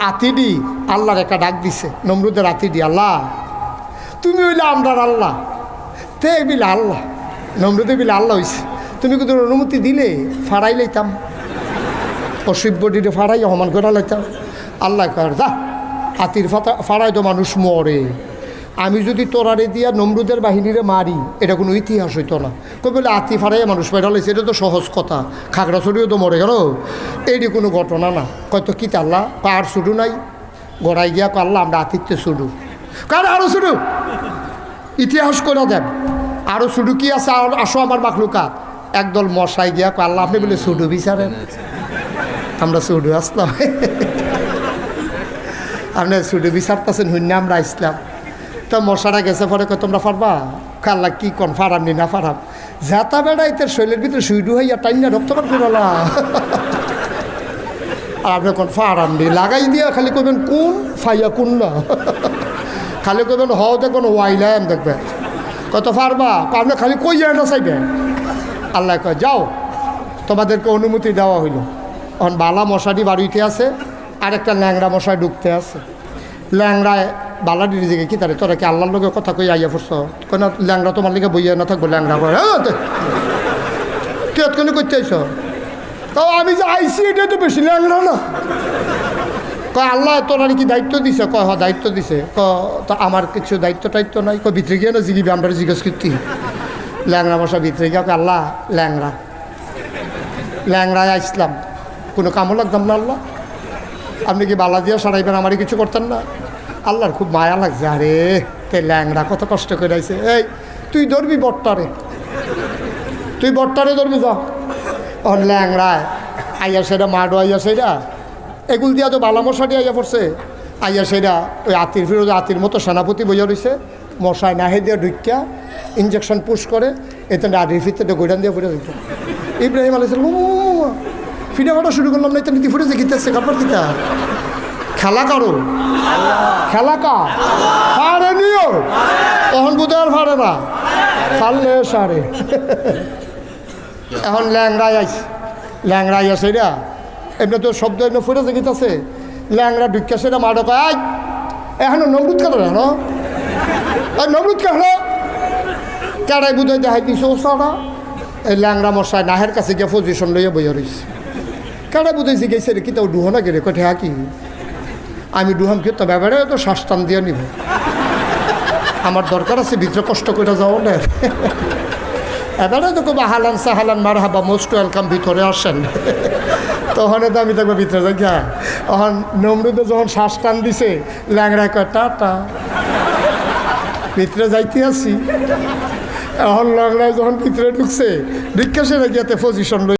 আতিডি, আল্লাহর একটা ডাক দিছে, নমরুদের আতিডি, আল্লাহ। তুমি হইলে আমরার আল্লাহ, তে বিলে আল্লাহ, নমরুদে বিলে আল্লাহ হয়েছে তুমি কিন্তু অনুমতি দিলে? ফাড়াই লাইতাম। অসভ্যটিরে ফাড়াই সমান করে লাইতাম। আল্লাহ কর হাতির ফাতা, ফাড়াই তো মানুষ মরে। আমি যদি তোরারে দিয়া নমরুদের বাহিনীরে মারি এটা কোনো ইতিহাস হইতো না। কই বলে আতি ফাড়াইয়া মানুষ মেরা লাইছে এটা তো সহজ কথা। খাগড়া খাগড়াছড়িও তো মরে গেল। এইটি কোনো ঘটনা না। কয়তো কি আল্লাহ আর শুরু নাই। গড়াই গিয়া আল্লাহ আমরা আতিথ্য শুরু কারণ আরও শুরু ইতিহাস করে দেন। আরও শুধু কি আছে? আসো আমার মাখলুকা একদল মশাই গিয়া কয়, আল্লাহ আপনি বলে সুডু বিচারেন। আমরা সুডু আসলাম। আপনি সুডু বিচারতেছেন হুন্য আমরা আসলাম। তো মশারা গেছে, পরে কয়, তোমরা পারবা কাল্লা, কি কন, ফারাম নি না, ফারাম। যাতা বেড়া এতে শৈলের ভিতরে সুইডু হইয়া টাইনা রক্তপাত করলা আর আপনি কোন, ফারাম নি। লাগাই দিয়া খালি কইবেন, কোন ফাইয়া কোন না? খালি কইবেন, হও দেখবেন ওয়াইলাম দেখবে। কত পারবা আপনি খালি কই না চাইবে? আল্লাহ কয়, যাও, তোমাদেরকে অনুমতি দেওয়া হইল। এখন বালা মশারি বাড়িতে আছে আর একটা ল্যাংড়া মশাই ঢুকতে আছে। ল্যাংড়ায় বালাডির দিকে কি তারে? তোরা কি আল্লাহর লোকের কথা কই আইয়া পড়ছ কেন ল্যাংড়া তোমার লিগে বইয়া না থাকব, ল্যাংড়া করে হ্যাঁ তুই এতক্ষণ করতে আইস তাও আমি যে আইসি এটা তো বেশি ল্যাংড়া না। কয়, আল্লাহ তোর কি দায়িত্ব দিছে? কয় হ দায়িত্ব দিছে। ক তো আমার কিছু দায়িত্ব টাইত্ব নাই। কয়, ভিতরে গিয়ে না জিগিবি আমরা জিজ্ঞেস করতি। ল্যাংরা মশা ভিতরে গিয়ে আল্লাহ ল্যাংরা ল্যাংরায় আসলাম কোনো কামও লাগতাম না, আল্লাহ। আপনি কি বালা দিয়া সরাইবেন? আমারই কিছু করতেন না। আল্লাহর খুব মায়া লাগছে, আরে, তে ল্যাংরা কত কষ্ট করে আইছে। এই, তুই ধরবি বট্টারে? তুই বট্টারে ধরবি যা। অন ল্যাংরায় আইয়া সেটা মাডো আইয়া সেটা এগুল দিয়া তো বালা মশাটি আইয়া পড়ছে। আইয়া সেটা ওই আতির ফিরোজ, আতির মতো সেনাপতি বইয়া রয়েছে মশাই নাহে দিয়ে ঢুকিয়া ইঞ্জেকশন পুশ করে, এতে আডির ফিরতে গোডান দিয়ে ফুটে দিত ইব্রাহিম আলাইস ফিরে কাটা শুরু করলাম, না এটা নীতি ফুটেছে গীতাছে কাপড় গীতা খেলা কারও। খেলা কা নিও। তখন বুধে আর ফাড়ে না। ফাড়লে সারে এখন ল্যাংড়াই আইস। ল্যাংড়াই আছে রা এমনি তো শব্দ এমনি ফুটেছে গীতাছে ল্যাংড়া ঢুকিয়া সেটা মারো, কয়, আই, এখন নমরুদ কেন না? নমরুদ কেন কেড়াই বুধে দেখাই দিছে সারা এই ল্যাংড়া মশাই নাহের কাছে গিয়ে পজিশন লইয়া বইয়া রইছে। কেড়াই বুধে জিজ্ঞেস রে কি তাও ডুহো না গেলে কঠে কি? আমি ডুহাম কি তো ব্যাপারে তো টান দিয়ে নিব। আমার দরকার আছে ভিতরে কষ্ট করে যাও না। এবারে তো খুব হালান সাহালান মার হাবা মোস্ট ওয়েলকাম ভিতরে আসেন। তখন তো আমি দেখব ভিতরে যাই হ্যাঁ তখন নমরুদে যখন শ্বাস টান দিছে ল্যাংড়া কয় টাটা ভিতরে যাইতে আসি। এখন ল্যাংড়ায় যখন ভিতরে ঢুকছে, ঢুকে সে গিয়াতে পজিশন